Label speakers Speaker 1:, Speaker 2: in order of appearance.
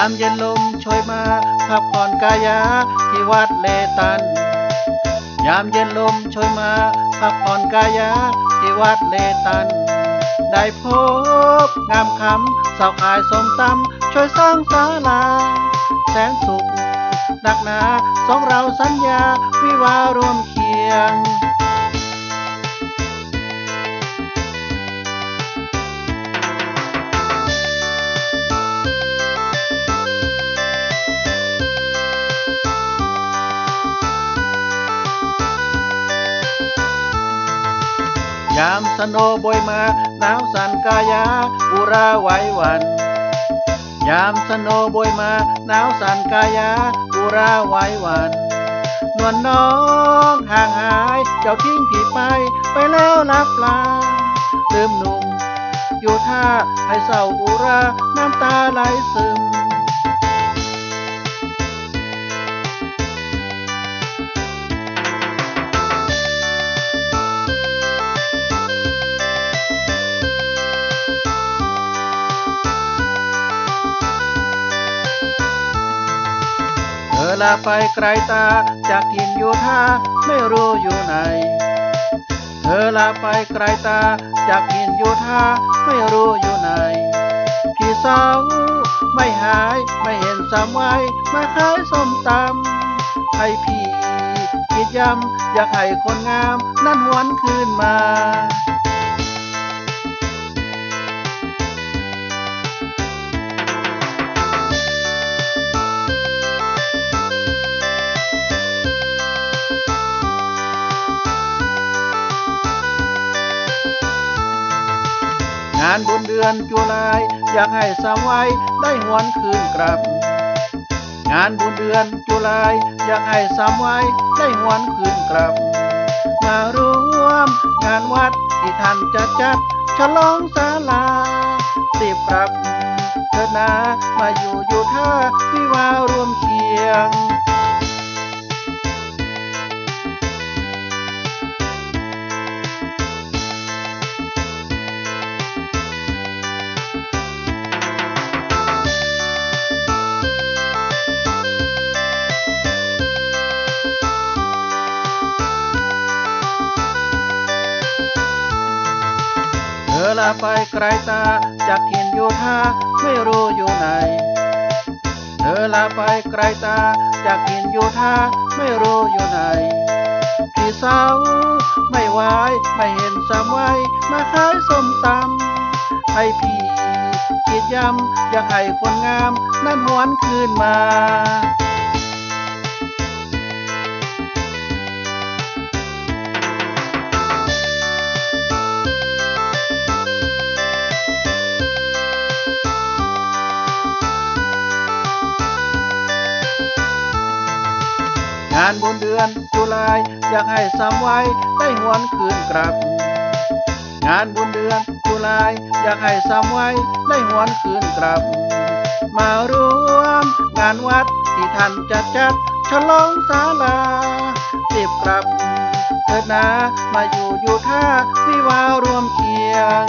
Speaker 1: ามเย็นลมโชยมาพักผ่อนกายาที่วัดเลตัน ยามเย็นลมโชยมาพักผ่อนกายาที่วัดเลตัน ได้พบงามคำสาวขายสมตำช่วยสร้างศาลา แสนสุข นักหนาสองเราสัญญาวิวาร่วมเคียง ยามสโนบอยมา หนาวสันกายาอุราไหว้หวัน ยามสโนบอยมา หนาวสันกายาอุราไหว้หวันนวลน้องห่างหาย เจ้าทิ้งพี่ไป ไปแล้วลับลาลืมหนุ่มอยู่ท่าให้เศร้าอุรา น้ำตาไหลซึม ลาไปไกลตา จากถิ่นอยู่ท่าไม่รู้อยู่ไหน เธอลาไปไกลตา จากถิ่นอยู่ท่าไม่รู้อยู่ไหน พี่สาวไม่หายไม่เห็นสามไว้มาขายส้มตำให้พี่คิดย้ำอยากให้คนงาม นั้นหวนคืนมาานบุญเดือนจุลาย อยากให้สามไว้ได้หวนคืนกลับ งานบุญเดือนจุลาย อยากให้สามไว้ได้หวนคืนกลับ มารวมงานวัดที่ท่านจะจัดฉลองศาลาสิบกลับเธอนามาอยู่อยู่ท่าวิ อลาไปไกลตาจากถิ่นอยู่ท่าไม่รู้อยู่ไหน เธอลาไปไกลตาจากถิ่นอยู่ท่าไม่รู้อยู่ไหน พี่สาวไม่ไหวไม่เห็นสามไว้มาขายส้มตำให้พี่คิดย้ำอยากให้คนงาม นั้นหวนคืนมาานบุญเดือนจุลายอยากให้สามไว้ได้หวนคืนกลับ งานบุญเดือนจุลายอยากให้สามไว้ได้หวนคืนกลับ มารวมงานวัดที่ท่านจะจัดฉลองศาลารีบกลับเถิดนามาอยู่อยู่ท่าวิวารวมเคียง